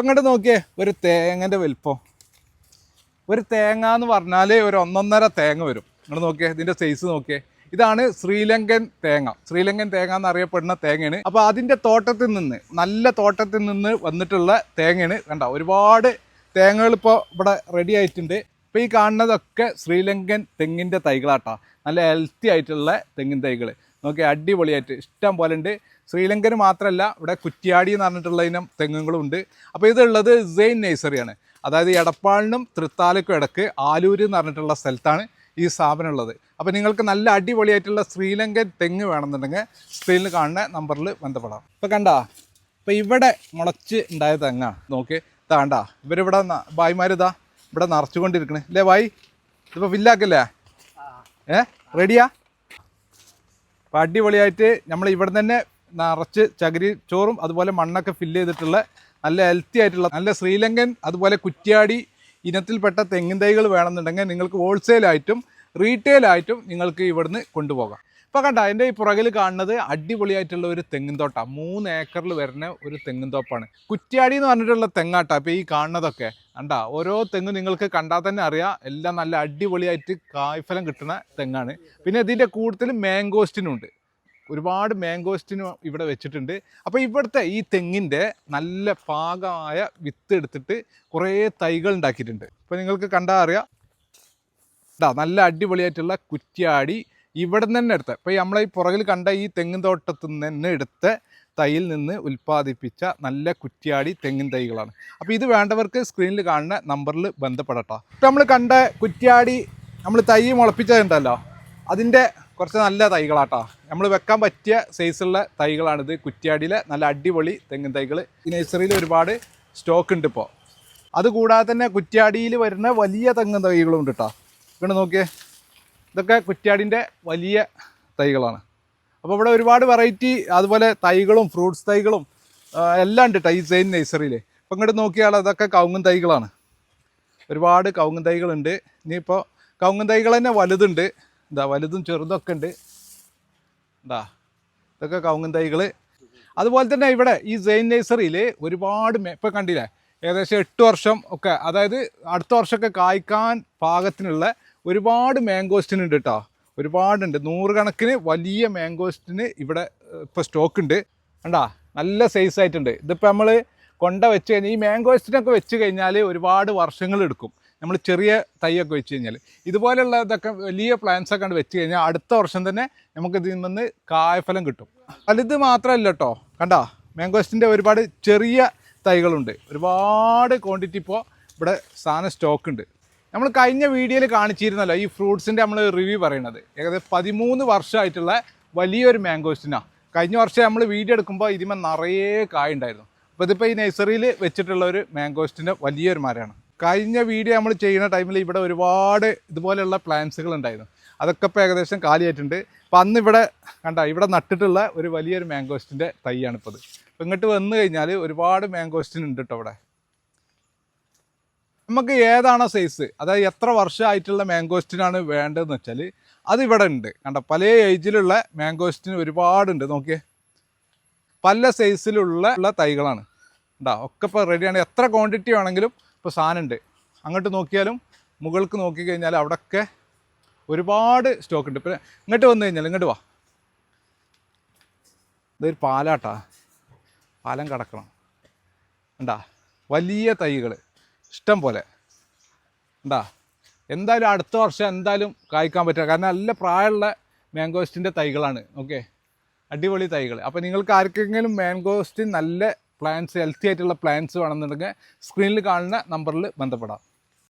ഇപ്പം ഇങ്ങോട്ട് നോക്കിയേ ഒരു തേങ്ങന്റെ വലിപ്പം. ഒരു തേങ്ങ എന്ന് പറഞ്ഞാൽ ഒരു ഒന്നൊന്നര തേങ്ങ വരും. നിങ്ങൾ നോക്കിയേ ഇതിന്റെ സൈസ് നോക്കിയേ. ഇതാണ് ശ്രീലങ്കൻ തേങ്ങ. ശ്രീലങ്കൻ തേങ്ങ എന്നറിയപ്പെടുന്ന തേങ്ങയാണ്. അപ്പോൾ അതിന്റെ തോട്ടത്തിൽ നിന്ന് നല്ല തോട്ടത്തിൽ നിന്ന് വന്നിട്ടുള്ള തേങ്ങയാണ്. കണ്ട ഒരുപാട് തേങ്ങകൾ ഇപ്പോൾ ഇവിടെ റെഡി ആയിട്ടുണ്ട്. ഇപ്പോൾ ഈ കാണുന്നതൊക്കെ ശ്രീലങ്കൻ തെങ്ങിന്റെ തൈകളാട്ടാ. നല്ല ഹെൽത്തി ആയിട്ടുള്ള തെങ്ങിൻ തൈകൾ നോക്കി അടിപൊളിയായിട്ട്. ഇഷ്ടം പോലെ ഉണ്ട് ശ്രീലങ്കന് മാത്രമല്ല ഇവിടെ കുറ്റ്യാടി എന്ന് പറഞ്ഞിട്ടുള്ള ഇനം തെങ്ങുകളും ഉണ്ട്. അപ്പോൾ ഇതുള്ളത് സെയിൻ നേഴ്സറിയാണ് അതായത് എടപ്പാളിനും തൃത്താലയ്ക്കും ഇടയ്ക്ക് ആലൂര് എന്ന് പറഞ്ഞിട്ടുള്ള സ്ഥലത്താണ് ഈ സ്ഥാപനം ഉള്ളത്. അപ്പോൾ നിങ്ങൾക്ക് നല്ല അടിപൊളിയായിട്ടുള്ള ശ്രീലങ്കൻ തെങ്ങ് വേണമെന്നുണ്ടെങ്കിൽ സ്ക്രീനിൽ കാണുന്ന നമ്പറിൽ ബന്ധപ്പെടാം. ഇപ്പോൾ കണ്ട ഇപ്പോൾ ഇവിടെ മുളച്ച് ഉണ്ടായ തെങ്ങാണ് നോക്കി താണ്ട ഇവരിവിടെ ഭായിമാരിതാ ഇവിടെ നിറച്ചുകൊണ്ടിരിക്കണേ. അല്ലേ ഭായി? ഇതിപ്പോൾ ഫില്ലാക്കല്ലേ ഏ? റെഡിയാ അപ്പോൾ അടിപൊളിയായിട്ട് നമ്മൾ ഇവിടെ തന്നെ നിറച്ച് ചകിരി ചോറും അതുപോലെ മണ്ണൊക്കെ ഫില്ല് ചെയ്തിട്ടുള്ള നല്ല ഹെൽത്തി ആയിട്ടുള്ള നല്ല ശ്രീലങ്കൻ അതുപോലെ കുറ്റ്യാടി ഇനത്തിൽപ്പെട്ട തെങ്ങിൻ തൈകൾ വേണമെന്നുണ്ടെങ്കിൽ നിങ്ങൾക്ക് ഹോൾസെയിലായിട്ടും റീറ്റെയിലായിട്ടും നിങ്ങൾക്ക് ഇവിടുന്ന് കൊണ്ടുപോകാം. ഇപ്പോൾ കണ്ട എന്റെ ഈ പുറകിൽ കാണുന്നത് അടിപൊളിയായിട്ടുള്ള ഒരു തെങ്ങിൻ തോട്ട മൂന്ന് ഏക്കറിൽ വരുന്ന ഒരു തെങ്ങിൻ തോപ്പാണ് കുറ്റ്യാടി എന്ന് പറഞ്ഞിട്ടുള്ള തെങ്ങാട്ട അപ്പോൾ ഈ കാണുന്നതൊക്കെ. കണ്ടാ ഓരോ തെങ്ങ് നിങ്ങൾക്ക് കണ്ടാൽ തന്നെ അറിയാം എല്ലാം നല്ല അടിപൊളിയായിട്ട് കായ്ഫലം കിട്ടുന്ന തെങ്ങാണ്. പിന്നെ ഇതിന്റെ കൂടുതൽ മാംഗോസ്റ്റിനുണ്ട് ഒരുപാട് മാംഗോസ്റ്റിനും ഇവിടെ വെച്ചിട്ടുണ്ട്. അപ്പോൾ ഇവിടുത്തെ ഈ തെങ്ങിന്റെ നല്ല പാകമായ വിത്ത് എടുത്തിട്ട് കുറേ തൈകൾ ഉണ്ടാക്കിയിട്ടുണ്ട്. അപ്പോൾ നിങ്ങൾക്ക് കണ്ടാൽ അറിയാം. നല്ല അടിപൊളിയായിട്ടുള്ള കുറ്റ്യാടി ഇവിടെ നിന്ന് തന്നെ എടുത്ത ഇപ്പോൾ നമ്മളെ ഈ പുറകിൽ കണ്ട ഈ തെങ്ങിൻ തോട്ടത്തിൽ നിന്ന് തന്നെ എടുത്ത തൈയിൽ നിന്ന് ഉൽപ്പാദിപ്പിച്ച നല്ല കുറ്റ്യാടി തെങ്ങിൻ തൈകളാണ്. അപ്പോൾ ഇത് വേണ്ടവർക്ക് സ്ക്രീനിൽ കാണുന്ന നമ്പറിൽ ബന്ധപ്പെടട്ടോ. ഇപ്പം നമ്മൾ കണ്ട കുറ്റ്യാടി നമ്മൾ തൈ മുളപ്പിച്ചതുണ്ടല്ലോ. അതിന്റെ കുറച്ച് നല്ല തൈകളാട്ടോ. നമ്മൾ വെക്കാൻ പറ്റിയ സൈസുള്ള തൈകളാണിത്. കുറ്റ്യാടിയിലെ നല്ല അടിപൊളി തെങ്ങിൻ തൈകൾ ഈ നഴ്സറിയിൽ ഒരുപാട് സ്റ്റോക്ക് ഉണ്ട് ഇപ്പോൾ അതുകൂടാതെ തന്നെ കുറ്റ്യാടിയിൽ വരുന്ന വലിയ തെങ്ങിൻ തൈകളും ഉണ്ട് കേട്ടോ. ഇവിടെ നോക്കിയേ. ഇതൊക്കെ കുറ്റ്യാടിന്റെ വലിയ തൈകളാണ്. അപ്പോൾ ഇവിടെ ഒരുപാട് വെറൈറ്റി അതുപോലെ തൈകളും ഫ്രൂട്ട്സ് തൈകളും എല്ലാം ഉണ്ട് ടൈ സെയിൻ നഴ്സറിയിൽ അപ്പോൾ ഇങ്ങോട്ട് നോക്കിയാൽ അതൊക്കെ കൗങ്ങൻ തൈകളാണ്. ഒരുപാട് കൗങ്ങൻ തൈകളുണ്ട്. ഇനിയിപ്പോൾ കൗങ്ങൻ തൈകൾ തന്നെ വലുതുണ്ട്. എന്താ വലുതും ചെറുതൊക്കെ ഉണ്ട്. എന്താ ഇതൊക്കെ കൗങ്ങൻ തൈകൾ അതുപോലെ തന്നെ ഇവിടെ ഈ സെയിൻ നഴ്സറിയിൽ ഒരുപാട് ഇപ്പോൾ കണ്ടില്ലേ? ഏകദേശം എട്ട് വർഷം ഒക്കെ അതായത് അടുത്ത വർഷമൊക്കെ കായ്ക്കാൻ പാകത്തിനുള്ള ഒരുപാട് മാംഗോസ്റ്റിൻ ഉണ്ട് കേട്ടോ ഒരുപാടുണ്ട്. നൂറുകണക്കിന് വലിയ മാംഗോസ്റ്റിന് ഇവിടെ ഇപ്പോൾ സ്റ്റോക്ക് ഉണ്ട്. കണ്ടാ? നല്ല സൈസ് ആയിട്ടുണ്ട്. ഇതിപ്പോൾ നമ്മൾ കൊണ്ട വെച്ച് കഴിഞ്ഞാൽ ഈ മാംഗോസ്റ്റിനൊക്കെ വെച്ച് കഴിഞ്ഞാൽ ഒരുപാട് വർഷങ്ങൾ എടുക്കും. നമ്മൾ ചെറിയ തൈയൊക്കെ വെച്ച് കഴിഞ്ഞാൽ ഇതുപോലെയുള്ള ഇതൊക്കെ വലിയ പ്ലാന്റ്സ് ഒക്കെ വെച്ച് കഴിഞ്ഞാൽ അടുത്ത വർഷം തന്നെ നമുക്ക് ഇതിൽ നിന്ന് കായഫലം കിട്ടും. വലുത് മാത്രമല്ല കേട്ടോ കണ്ടാ? മാംഗോസ്റ്റിന്റെ ഒരുപാട് ചെറിയ തൈകളുണ്ട്. ഒരുപാട് ക്വാണ്ടിറ്റി ഇപ്പോൾ ഇവിടെ സാധനം സ്റ്റോക്ക് ഉണ്ട്. നമ്മൾ കഴിഞ്ഞ വീഡിയോയിൽ കാണിച്ചിരുന്നല്ലോ ഈ ഫ്രൂട്ട്സിന്റെ നമ്മൾ റിവ്യൂ പറയുന്നത്. ഏകദേശം പതിമൂന്ന് വർഷമായിട്ടുള്ള വലിയൊരു മാംഗോസ്റ്റിനാണ് കഴിഞ്ഞ വർഷം നമ്മൾ വീഡിയോ എടുക്കുമ്പോൾ ഇതിമ നിറയെ കായ ഉണ്ടായിരുന്നു. അപ്പോൾ ഇതിപ്പോൾ ഈ നഴ്സറിയിൽ വെച്ചിട്ടുള്ള ഒരു മാംഗോസ്റ്റിന്റെ വലിയൊരു മരമാണ്. കഴിഞ്ഞ വീഡിയോ നമ്മൾ ചെയ്യുന്ന ടൈമിൽ ഇവിടെ ഒരുപാട് ഇതുപോലെയുള്ള പ്ലാന്റ്സുകൾ ഉണ്ടായിരുന്നു. അതൊക്കെ ഇപ്പോൾ ഏകദേശം കാലിയായിട്ടുണ്ട്. അപ്പോൾ അന്ന് ഇവിടെ കണ്ട ഇവിടെ നട്ടിട്ടുള്ള ഒരു വലിയൊരു മാംഗോസ്റ്റിന്റെ തൈയാണ് ഇപ്പോൾ ഇത്. ഇങ്ങോട്ട് വന്നു കഴിഞ്ഞാൽ ഒരുപാട് മാംഗോസ്റ്റിൻ ഉണ്ട് കേട്ടോ ഇവിടെ. നമുക്ക് ഏതാണ് സൈസ് അതായത് എത്ര വർഷമായിട്ടുള്ള മാംഗോസ്റ്റിനാണ് വേണ്ടതെന്ന് വെച്ചാൽ അത് ഇവിടെ ഉണ്ട്. കണ്ട? പല ഏജിലുള്ള മാംഗോസ്റ്റിന് ഒരുപാടുണ്ട്. നോക്കിയേ. പല സൈസിലുള്ള ഉള്ള തൈകളാണ്. ഉണ്ടാ ഒക്കെ ഇപ്പോൾ റെഡിയാണ് എത്ര ക്വാണ്ടിറ്റി വേണമെങ്കിലും ഇപ്പോൾ സാധനം ഉണ്ട്. അങ്ങോട്ട് നോക്കിയാലും മുകൾക്ക് നോക്കിക്കഴിഞ്ഞാൽ അവിടെയൊക്കെ ഒരുപാട് സ്റ്റോക്ക് ഉണ്ട്. ഇപ്പം ഇങ്ങോട്ട് വന്നു കഴിഞ്ഞാൽ ഇങ്ങോട്ട് വാ. ഇതൊരു പാലാട്ടാ. പാലം കടക്കണം. ഉണ്ടാ വലിയ തൈകൾ ഇഷ്ടം പോലെ എന്താ എന്തായാലും അടുത്ത വർഷം എന്തായാലും കായ്ക്കാൻ പറ്റുക. കാരണം നല്ല പ്രായമുള്ള മാംഗോസ്റ്റിന്റെ തൈകളാണ്. ഓക്കെ? അടിപൊളി തൈകൾ. അപ്പോൾ നിങ്ങൾക്ക് ആർക്കെങ്കിലും മാംഗോസ്റ്റിൻ നല്ല പ്ലാന്റ്സ് ഹെൽത്തി ആയിട്ടുള്ള പ്ലാന്റ്സ് വേണമെന്നുണ്ടെങ്കിൽ സ്ക്രീനിൽ കാണുന്ന നമ്പറിൽ ബന്ധപ്പെടാം.